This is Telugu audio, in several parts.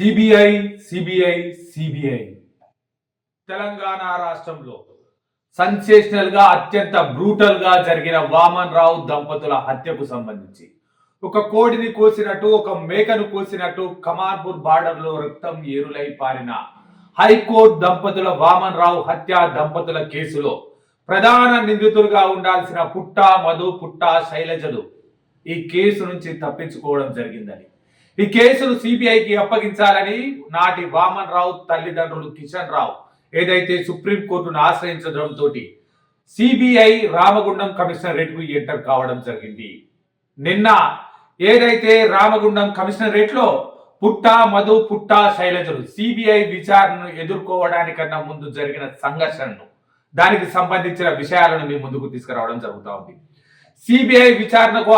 CBI CBI CBI. తెలంగాణ రాష్ట్రంలో సెన్సేషనల్గా అత్యంత బ్రూటల్గా జరిగిన వామన్ రావు దంపతుల హత్యకు సంబంధించి ఒక కోడిని కోసినట్టు ఒక మేకను కోసినట్టు కమార్పూర్ బార్డర్లో రక్తం ఏరులై పారిన హైకోర్టు దంపతుల వామన్ రావు హత్య దంపతుల కేసులో ప్రధాన నిందితులుగా ఉండాల్సిన పుట్ట మధు పుట్ట శైలజలు ఈ కేసు నుంచి తప్పించుకోవడం జరిగిందని ఈ కేసును సిబిఐకి అప్పగించాలని నాటి వామన్ రావు తల్లిదండ్రులు కిషన్ రావు ఏదైతే సుప్రీంకోర్టును ఆశ్రయించడంతో సిబిఐ రామగుండం కమిషనరేట్కు ఎంటర్ కావడం జరిగింది. నిన్న ఏదైతే రామగుండం కమిషనరేట్లో పుట్ట మధు పుట్ట శైలజలు సిబిఐ విచారణను ఎదుర్కోవడానికన్నా ముందు జరిగిన సంఘర్షణను దానికి సంబంధించిన విషయాలను మీ ముందుకు తీసుకురావడం జరుగుతూ ఉంది. సిబిఐ విచారణకు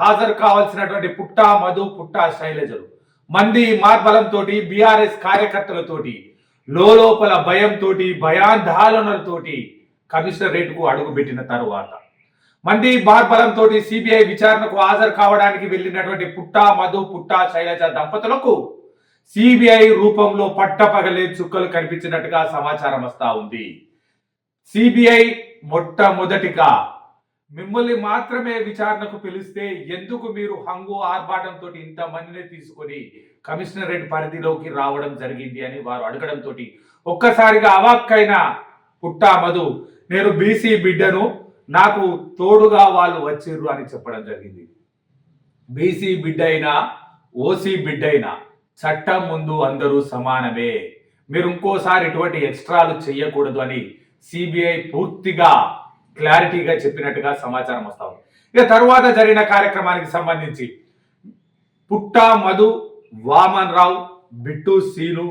హాజరు కావాల్సినటువంటి పుట్టా మధు పుట్టా శైలజలు. మంది మార్బలంతో బీఆర్ఎస్ కార్యకర్తలతోటి లోపల భయంతో భయాందోళనలతోటి కమిషనర్ రేటుకు అడుగుపెట్టిన తరువాత. మంది మార్బలంతో సిబిఐ విచారణకు హాజరు కావడానికి వెళ్ళినటువంటి పుట్టా మధు పుట్టా శైలజ దంపతులకు సిబిఐ రూపంలో పట్టపగలే చుక్కలు కనిపించినట్టుగా సమాచారం వస్తా ఉంది. సిబిఐ మొట్టమొదటిగా మిమ్మల్ని మాత్రమే విచారణకు పిలిస్తే ఎందుకు మీరు హంగు ఆర్భాటంతో ఇంతమందిని తీసుకొని కమిషనరేట్ పరిధిలోకి రావడం జరిగింది అని వారు అడగడంతో ఒక్కసారిగా అవాక్కైన పుట్టా మధు నేను బీసీ బిడ్డను నాకు తోడుగా వాళ్ళు వచ్చిర్రు అని చెప్పడం జరిగింది. బీసీ బిడ్డ అయినా ఓసీ బిడ్డ అయినా చట్టం ముందు అందరూ సమానమే. మీరు ఇంకోసారి ఇటువంటి ఎక్స్ట్రాలు చేయకూడదు అని సిబిఐ పూర్తిగా క్లారిటీగా చెప్పినట్టుగా సమాచారం వస్తా ఉంది. ఇక తరువాత జరిగిన కార్యక్రమానికి సంబంధించి పుట్టా మధు వామన్ రావు బిట్టు సీను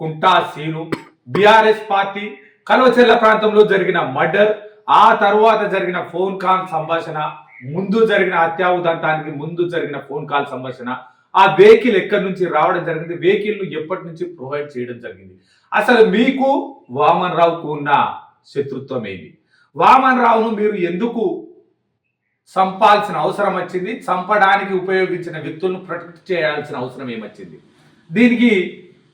కుంటా సీను బీఆర్ఎస్ పార్టీ కలవచెల్ల ప్రాంతంలో జరిగిన మర్డర్ ఆ తర్వాత జరిగిన ఫోన్ కాల్ సంభాషణ ముందు జరిగిన హత్యా ఉదంతానికి ముందు జరిగిన ఫోన్ కాల్ సంభాషణ ఆ వెహికల్ ఎక్కడి నుంచి రావడం జరిగింది వెహికల్ను ఎప్పటి నుంచి ప్రొవైడ్ చేయడం జరిగింది. అసలు మీకు వామన్ రావుకు ఉన్న శత్రుత్వం ఏంటి వామన్ రావును మీరు ఎందుకు చంపాల్సిన అవసరం వచ్చింది? చంపడానికి ఉపయోగించిన వ్యక్తులను ప్రొటెక్ట్ చేయాల్సిన అవసరం ఏమొచ్చింది? దీనికి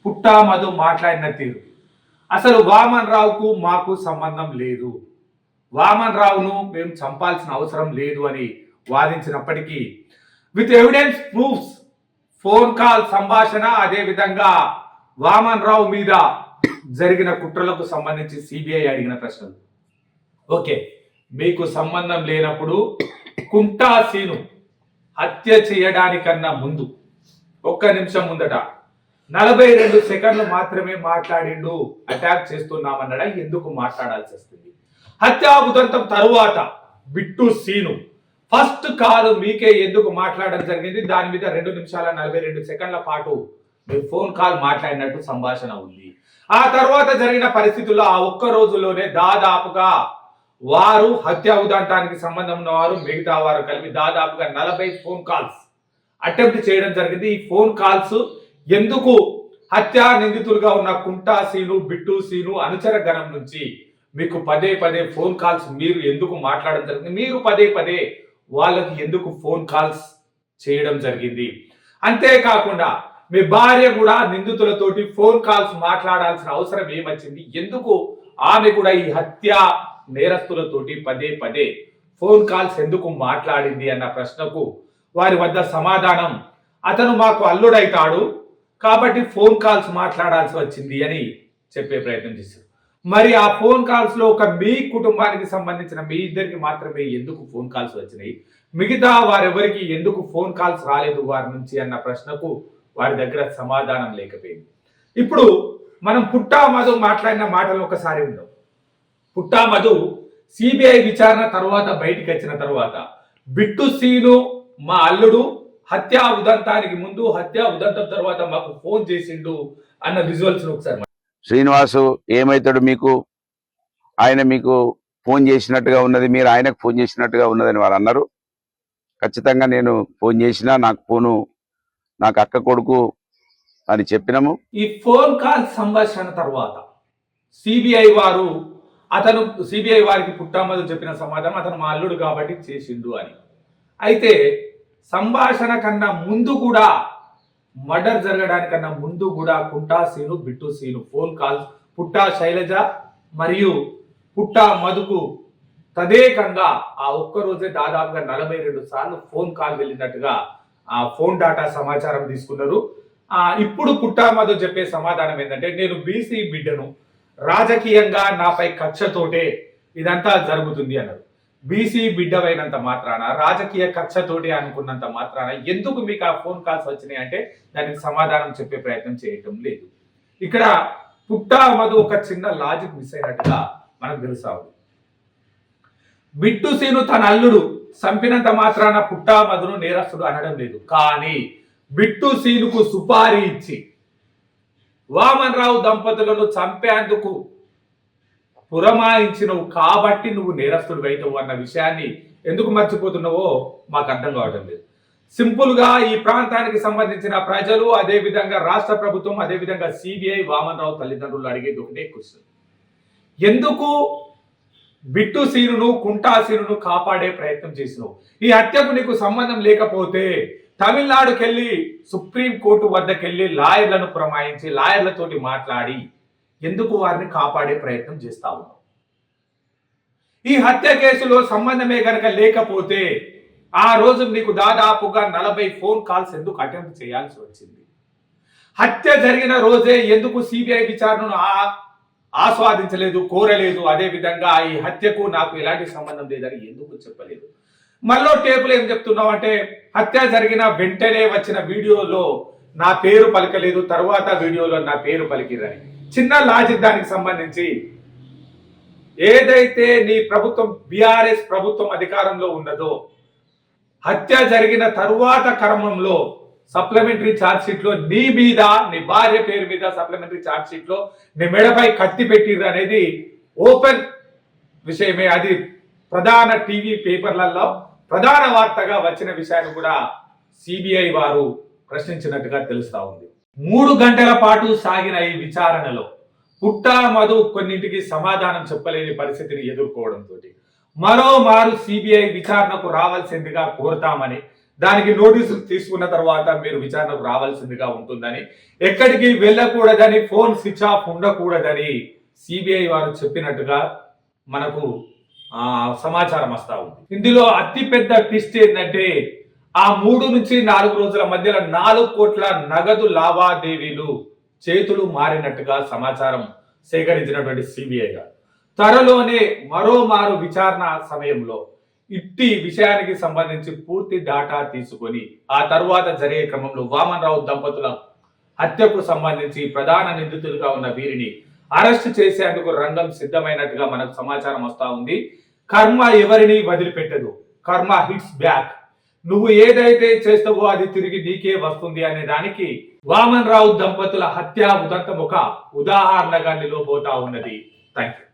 పుట్టా మధు మాట్లాడిన తీరు. అసలు వామన్ రావుకు మాకు సంబంధం లేదు. వామన్ రావును మేము చంపాల్సిన అవసరం లేదు అని వాదించినప్పటికీ with evidence proofs phone call సంభాషణ అదే విధంగా వామన్ రావు మీద జరిగిన కుట్రలకు సంబంధించి సిబిఐ అడిగిన ప్రశ్నలు. ఓకే. మీకు సంబంధం లేనప్పుడు కుంటాసీను హత్య చేయడానికన్నా ముందు ఒక్క నిమిషం ముందట నలభై రెండు సెకండ్లు మాత్రమే మాట్లాడిండు అటాక్ చేస్తున్నామన్నడా ఎందుకు మాట్లాడాల్సి వస్తుంది? హత్యా ఉదంతం తరువాత బిట్టు సీను. ఫస్ట్ కాల్ మీకే ఎందుకు మాట్లాడడం జరిగింది? దాని మీద రెండు నిమిషాల నలభై రెండు సెకండ్ల పాటు మీరు ఫోన్ కాల్ మాట్లాడినట్టు సంభాషణ ఉంది. ఆ తర్వాత జరిగిన పరిస్థితుల్లో ఆ ఒక్క రోజులోనే దాదాపుగా వారు హత్య ఉదంతానికి సంబంధం ఉన్న వారు మిగతా వారు కలిపి దాదాపుగా నలభై ఫోన్ కాల్స్ అటెంప్ట్ చేయడం జరిగింది. ఈ ఫోన్ కాల్స్ ఎందుకు హత్యా నిందితులుగా ఉన్న కుంటా సీను బిట్టు సీను అనుచర గణం నుంచి మీకు పదే పదే ఫోన్ కాల్స్ మీరు ఎందుకు మాట్లాడడం జరిగింది? మీరు పదే పదే వాళ్ళకి ఎందుకు ఫోన్ కాల్స్ చేయడం జరిగింది? అంతేకాకుండా మీ భార్య కూడా నిందితులతోటి ఫోన్ కాల్స్ మాట్లాడాల్సిన అవసరం ఏమొచ్చింది? ఎందుకు ఆమె కూడా ఈ హత్య నేరస్తులతోటి పదే పదే ఫోన్ కాల్స్ ఎందుకు మాట్లాడింది అన్న ప్రశ్నకు వారి వద్ద సమాధానం అతను మాకు అల్లుడైతాడు కాబట్టి ఫోన్ కాల్స్ మాట్లాడాల్సి వచ్చింది అని చెప్పే ప్రయత్నం చేశారు. మరి ఆ ఫోన్ కాల్స్లో ఒక మీ కుటుంబానికి సంబంధించిన మీ ఇద్దరికి మాత్రమే ఎందుకు ఫోన్ కాల్స్ వచ్చినాయి? మిగతా వారెవరికి ఎందుకు ఫోన్ కాల్స్ రాలేదు వారి నుంచి అన్న ప్రశ్నకు వారి దగ్గర సమాధానం లేకపోయింది. ఇప్పుడు మనం పుట్టా మాధవ్ మాట్లాడిన మాటలు ఒకసారి ఉందాం పుట్టా మధు సిబిఐ విచారణ తర్వాత బయటికి వచ్చిన తర్వాత బిట్టు సీను మా అల్లుడు హత్యా ఉదంతానికి ముందు హత్యా ఉదంతం తర్వాత మాకు ఫోన్ చేసిండు అన్న విజువల్స్ ఒకసారి శ్రీనివాసు ఏమవుతాడు మీకు? ఆయన మీకు ఫోన్ చేసినట్టుగా ఉన్నది మీరు ఆయనకు ఫోన్ చేసినట్టుగా ఉన్నదని వారు అన్నారు. ఖచ్చితంగా నేను ఫోన్ చేసినా నాకు ఫోను నాకు అక్క కొడుకు అని చెప్పినాము. ఈ ఫోన్ కాల్ సంభాషణ తర్వాత సిబిఐ వారు అతను సిబిఐ వారికి పుట్టామదు చెప్పిన సమాధానం అతను మా అల్లుడు కాబట్టి చేసిండు అని. అయితే సంభాషణ కన్నా ముందు కూడా మర్డర్ జరగడానికన్నా ముందు కూడా కుంటా సీను బిట్టు సీను ఫోన్ కాల్స్ పుట్టా శైలజ మరియు పుట్టా మధుకు తదేకంగా ఆ ఒక్క రోజే దాదాపుగా నలభై రెండు సార్లు ఫోన్ కాల్ వెళ్ళినట్టుగా ఆ ఫోన్ డాటా సమాచారం తీసుకున్నారు. ఇప్పుడు పుట్టా మధు చెప్పే సమాధానం ఏంటంటే నేను బీసీ బిడ్డను రాజకీయంగా నాపై కక్షతోటే ఇదంతా జరుగుతుంది అన్నారు. బీసీ బిడ్డవైనంత మాత్రాన రాజకీయ కక్షతోటి అనుకున్నంత మాత్రాన ఎందుకు మీకు ఆ ఫోన్ కాల్స్ వచ్చినాయి అంటే దానికి సమాధానం చెప్పే ప్రయత్నం చేయటం లేదు. ఇక్కడ పుట్టా మధు ఒక చిన్న లాజిక్ మిస్ అయినట్టుగా మనకు తెలుసా బిట్టు సీను తన అల్లుడు చంపినంత మాత్రాన పుట్టా మధును నేరస్తుడు అనడం లేదు. కానీ బిట్టు సీనుకు సుపారీ ఇచ్చి వామన్ రావు దంపతులను చంపేందుకు పురమాయించినవు కాబట్టి నువ్వు నేరస్తుడు అవుతావు అన్న విషయాన్ని ఎందుకు మర్చిపోతున్నావో మాకు అర్థం కావడం లేదు. సింపుల్గా ఈ ప్రాంతానికి సంబంధించిన ప్రజలు అదే విధంగా రాష్ట్ర ప్రభుత్వం అదే విధంగా సిబిఐ వామన్ రావు తల్లిదండ్రులు అడిగేది ఒకటే క్వశ్చన్. ఎందుకు బిట్టు సీనును కుంటా సీనును కాపాడే ప్రయత్నం చేసినావు? ఈ హత్యకు నీకు సంబంధం లేకపోతే తమిళనాడుకెళ్ళి సుప్రీం కోర్టు వద్దకెళ్ళి లాయర్లను ప్రమాయించి లాయర్లతోటి మాట్లాడి ఎందుకు వారిని కాపాడే ప్రయత్నం చేస్తా ఉన్నాం ఈ హత్య కేసులో సంబంధమే కనుక లేకపోతే ఆ రోజు నీకు దాదాపుగా నలభై ఫోన్ కాల్స్ ఎందుకు అటెంప్ట్ చేయాల్సి వచ్చింది? హత్య జరిగిన రోజే ఎందుకు సిబిఐ విచారణను ఆస్వాదించలేదు కోరలేదు? అదే విధంగా ఈ హత్యకు నాకు ఎలాంటి సంబంధం లేదని ఎందుకు చెప్పలేదు? మళ్ళీ టేపులు ఏం చెప్తున్నావు అంటే హత్య జరిగిన వెంటనే వచ్చిన వీడియోలో నా పేరు పలకలేదు తర్వాత వీడియోలో నా పేరు పలికిరని చిన్న లాజిక్ దానికి సంబంధించి ఏదైతే నీ ప్రభుత్వం బీఆర్ఎస్ ప్రభుత్వం అధికారంలో ఉన్నదో హత్య జరిగిన తరువాత క్రమంలో సప్లిమెంటరీ ఛార్జ్ షీట్లో నీ మీద నీ భార్య పేరు మీద సప్లిమెంటరీ ఛార్జ్ షీట్లో నీ మెడపై కత్తి పెట్టిర్రు అనేది ఓపెన్ విషయమే. అది ప్రధాన టీవీ పేపర్లలో ప్రధాన వార్తగా వచ్చిన విషయాన్ని కూడా సిబిఐ వారు ప్రశ్నించినట్టుగా తెలుస్తా ఉంది. మూడు గంటల పాటు సాగిన ఈ విచారణలో పుట్టా మధు కొన్నింటికి సమాధానం చెప్పలేని పరిస్థితిని ఎదుర్కోవడంతో మరోమారు సిబిఐ విచారణకు రావాల్సిందిగా కోరుతామని దానికి నోటీసులు తీసుకున్న తర్వాత మీరు విచారణకు రావాల్సిందిగా ఉంటుందని ఎక్కడికి వెళ్ళకూడదని ఫోన్ స్విచ్ ఆఫ్ ఉండకూడదని సిబిఐ వారు చెప్పినట్టుగా మనకు సమాచారం వస్తా ఉంది. ఇందులో అతి పెద్ద ట్విస్ట్ ఏంటంటే ఆ మూడు నుంచి నాలుగు రోజుల మధ్యలో నాలుగు కోట్ల నగదు లావాదేవీలు చేతులు మారినట్టుగా సమాచారం సేకరించినటువంటి సిబిఐ త్వరలోనే మరోమారు విచారణ సమయంలో ఇట్టి విషయానికి సంబంధించి పూర్తి డాటా తీసుకొని ఆ తరువాత జరిగే క్రమంలో వామన్ రావు దంపతుల హత్యకు సంబంధించి ప్రధాన నిందితులుగా ఉన్న వీరిని అరెస్ట్ చేసేందుకు రంగం సిద్ధమైనట్టుగా మనకు సమాచారం వస్తూ ఉంది. కర్మ ఎవరిని వదిలిపెట్టదు. కర్మ హిట్స్ బ్యాక్ నువ్వు ఏదైతే చేస్తావో అది తిరిగి నీకే వస్తుంది అనే దానికి వామన్ రావు దంపతుల హత్య ఉదంతం ఒక ఉదాహరణగా నిలవబోతా ఉన్నది. Thank you